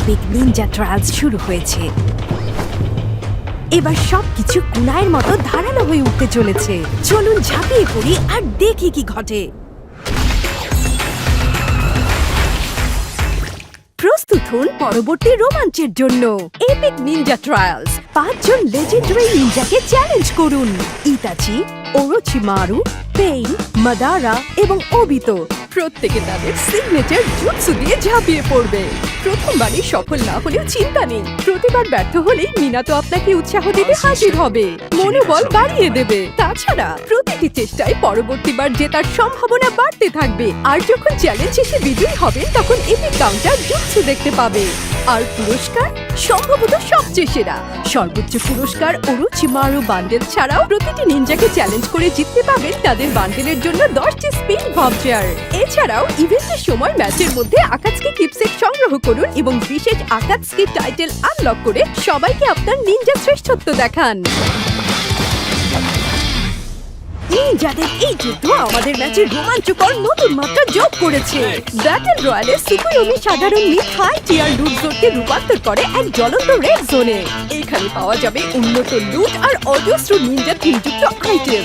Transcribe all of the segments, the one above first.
Epic ninja trials শুরু হয়েছে। এবার সবকিছু কুনায়ের মতো ধারালো হয়ে উঠতে চলেছে। চলুন ঝাঁপিয়ে পড়ি আর দেখি কি ঘটে। প্রস্তুত হন পরবর্তী রোমাঞ্চের জন্য। এপিক নিনজা ট্রায়ালস পাঁচজন লেজেন্ডারি নিনজাকে চ্যালেঞ্জ করুন। ইতাচি ওরোচিমারু পেইন মাদারা এবং ওবিতো প্রত্যেকে তাদের সিগনেচার জুৎসু দিয়ে ঝাঁপিয়ে পড়বে। প্রথমবারই সফল না হলেও চিন্তা নেই। প্রতিবার ব্যর্থ হলেই মিনা তো আপনাকে উৎসাহ দিতে হাজির হবে। মনোবল বাড়িয়ে দেবে। তাছাড়া প্রতিটি চেষ্টায় পরবর্তীবার জেতার সম্ভাবনা বাড়তে থাকবে। আর যখন চ্যালেঞ্জ শেষে বিজয়ী হবেন, তখন এপিক কাউন্টার জুৎসু দেখতে পাবে। আর পুরস্কার সম্ভবত সবচেয়ে সেরা। সর্বোচ্চ পুরস্কার ওরোচিমারু বান্ডেল ছাড়াও প্রতিটি নিনজাকে চ্যালেঞ্জ করে জিততে পাবেন তাদের বান্ডেলের জন্য দশটি স্পিন ভাউচার এছাড়াও ইভেন্টের সময় ম্যাচের মধ্যে আকাশকে কিপসেট সংগ্রহ করুন এবং বিশেষ আকাশকে টাইটেল আনলক করে সবাইকে আপনার নিনজা শ্রেষ্ঠত্ব দেখান। নিনজাদের এই যুদ্ধ আমাদের ম্যাচে রোমাঞ্চকর নতুন মাত্রা যোগ করেছে। ব্যাটল রয়্যালে সুকুয়োমি সাধারণ মিট হাই টিয়ার লুট জোনকে রূপান্তর করে এক জ্বলন্ত রেড জোনে। এখানে পাওয়া যাবে উন্নত লুট আর অজস্র নিনজা থিমযুক্ত আইটেম।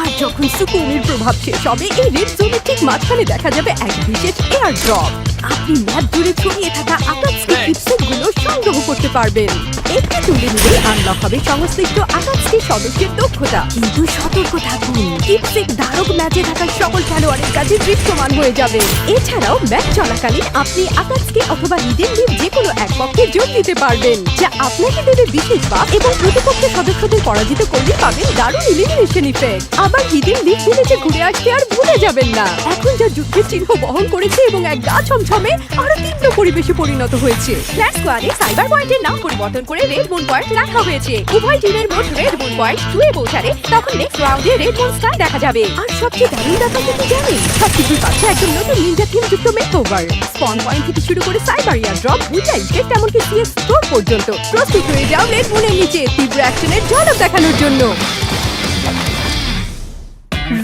আর যখন সুকুমির প্রভাব শেষ হবে, এই রেড জোনের ঠিক মাঝখানে দেখা যাবে এক বিশেষ এয়ার ড্রপ আপনি ম্যাপ জুড়ে ছড়িয়ে থাকা আকাশকে কিপসেটগুলো সংগ্রহ করতে পারবেন। একটি তুলে নিলে আনলক হবে সংশ্লিষ্ট আকাশকে সদস্যের দক্ষতা। কিন্তু সতর্ক থাকুন কিপসেট ধারক ম্যাচে থাকা সকল খেলোয়াড়ের কাছে দৃশ্যমান হয়ে যাবে। এছাড়াও ম্যাচ চলাকালীন আপনি আকাশকে অথবা হিডেন লিভ যে কোনো এক পক্ষে যোগ দিতে পারবেন যা আপনাকে দেবে বিশেষ বাপ এবং প্রতিপক্ষের সদস্যদের পরাজিত করলে পাবেন দারুণ ইলিমিনেশন ইফেক্ট আবার লিভ ভিলেজে ঘুরে আসতে আর ভুলে যাবেন না। এখন যা যুদ্ধের চিহ্ন বহন করেছে এবং এক গা ছমছমে আরও তীব্র পরিবেশে পরিণত হয়েছে। ফ্ল্যাশ স্কোয়াডে সাইবার পয়েন্টের নাম পরিবর্তন করে রেড মুন পয়েন্ট রাখা হয়েছে। উভয় টিমের মোট রেড মুন পয়েন্ট পৌঁছালে তখন নেক্সট রাউন্ডে রেড স্টার দেখা যাবে। আর সবচেয়ে দারুণ ব্যাপারটা কি জানেন? সবকিছুর পাচ্ছে একদম নতুন নিনজা থিম যুক্ত মেকওভার স্পন পয়েন্ট থেকে শুরু করে সাইবার ইয়ার ড্রপ বুঝা ইফেক্ট এমনকি সিএস স্টোর পর্যন্ত। প্রস্তুত হয়ে যাও রেড মুনের নিচে তীব্র অ্যাকশনের ঝলক দেখানোর জন্য।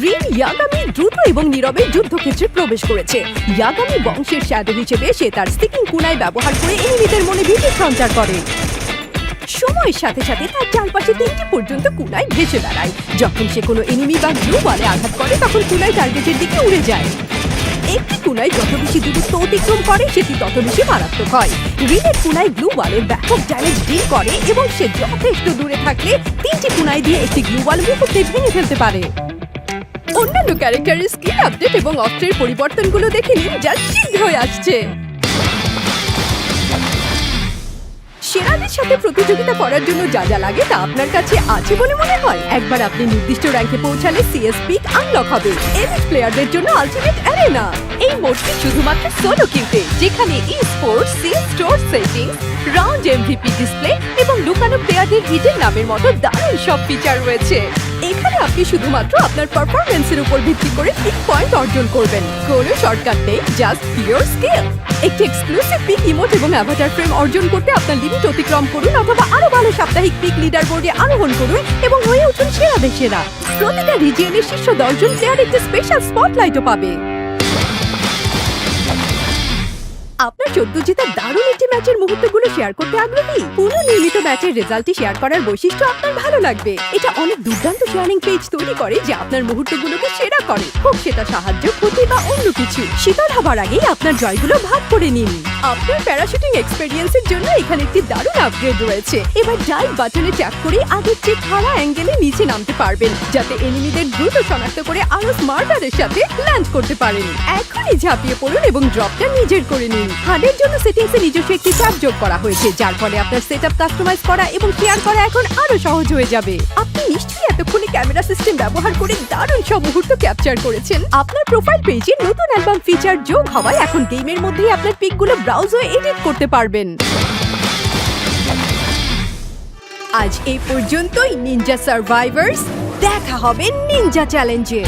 রিন ইয়াগামি দ্রুত এবং নীরবে যুদ্ধক্ষেত্রে প্রবেশ করেছে। ইয়াগামি বংশের শ্যাডো হিসেবে সে তার স্টিকিং কুনায় ব্যবহার করে এনিমিদের মনে ভীতি সঞ্চার করে। সময়ের সাথে সাথে তার চারপাশে তিনটি পর্যন্ত কুনায় ভেসে দাঁড়ায়। যখন সে কোনো এনিমি বা গ্লু ওয়ালে আঘাত করে, তখন কুনায় টার্গেটের দিকে উড়ে যায়। একটি কুনায় যত বেশি দূরত্ব অতিক্রম করে, সেটি তত বেশি মারাত্মক হয়। রিনের কুনায় ওয়ালের ব্যাপক ড্যামেজ ডিল করে এবং সে যথেষ্ট দূরে থাকলে তিনটি কুনায় দিয়ে একটি গ্লু ওয়াল মুহূর্তে ভেঙে ফেলতে পারে। অন্যান্য ক্যারেক্টারের স্কিল আপডেট এবং অস্ত্রের পরিবর্তনগুলো দেখে নিন যা শীঘ্রই আসছে। সেরাদের সাথে প্রতিযোগিতা করার জন্য যা যা লাগে তা আপনার কাছে আছে বলে মনে হয়। একবার আপনি নির্দিষ্ট র্যাঙ্কে পৌঁছালে সিএস পিক আনলক হবে। এলিট প্লেয়ারদের জন্য আলটিমেট অ্যারেনা এই মোডটি শুধুমাত্র সোলো কিউতে যেখানে esports C store settings round MVP display এবং লুকানো প্লেয়ারদের হিডেন নামের মতো দারুণ সব ফিচার রয়েছে। এখানে আপনি শুধুমাত্র আপনার পারফরমেন্সের উপর ভিত্তি করে পিক পয়েন্ট অর্জন করবেন। কোনো শর্টকাট নেই জাস্ট পিওর স্কিল একটি এক্সক্লুসিভ পিক ইমোট এবং অ্যাভাটার ফ্রেম অর্জন করতে আপনার লিমিট অতিক্রম করুন অথবা আরও ভালো সাপ্তাহিক পিক লিডার বোর্ডে আরোহণ করুন এবং হয়ে উঠুন সেরা দেশেরা। প্রতিটা রিজিয়নের শীর্ষ দশজন প্লেয়ার একটি স্পেশাল স্পটলাইটও পাবে। আপনার চোদ্দ জেতার দারুণ একটি ম্যাচের মুহূর্তগুলো শেয়ার করতে আগ্রহী? পুরো নিয়মিত ম্যাচের রেজাল্টটি শেয়ার করার বৈশিষ্ট্য আপনার ভালো লাগবে। এটা অনেক দুর্দান্ত শেয়ারিং পেজ তৈরি করে যা আপনার মুহূর্তগুলোকে সেরা করে। হোক সেটা সাহায্য, ক্ষতি বা অন্য কিছু। শীতল হবার আগেই আপনার জয়গুলো ভাগ করে নিন। আপনার প্যারাশুটিং এক্সপেরিয়েন্সের জন্য এখানে একটি দারুণ আপগ্রেড রয়েছে। এবার ডাইভ বাটনে ট্যাপ করে আগের চেয়ে খাড়া অ্যাঙ্গেলে নিচে নামতে পারবেন, যাতে এনিমিদের দ্রুত শনাক্ত করে আরও স্মার্টারের সাথে ল্যান্ড করতে পারেন। এখনই ঝাঁপিয়ে পড়ুন এবং ড্রপটা নিজের করে নিন। হার্ডের জন্য সেটিংসে নিজস্ব একটি ট্যাব যোগ করা হয়েছে, যার ফলে আপনার সেটআপ কাস্টমাইজ করা এবং শেয়ার করা এখন আরও সহজ হয়ে যাবে। আপনি নিশ্চয়ই এতক্ষণে ক্যামেরা সিস্টেম ব্যবহার করে দারুণ সব মুহূর্ত ক্যাপচার করেছেন। আপনার প্রোফাইল পেজে নতুন অ্যালবাম ফিচার যোগ হওয়ায় এখন গেমের মধ্যেই আপনার পিকগুলো ব্রাউজ হয়ে এডিট করতে পারবেন। আজ এই পর্যন্তই নিনজা সার্ভাইভার্স দেখা হবে নিনজা চ্যালেঞ্জে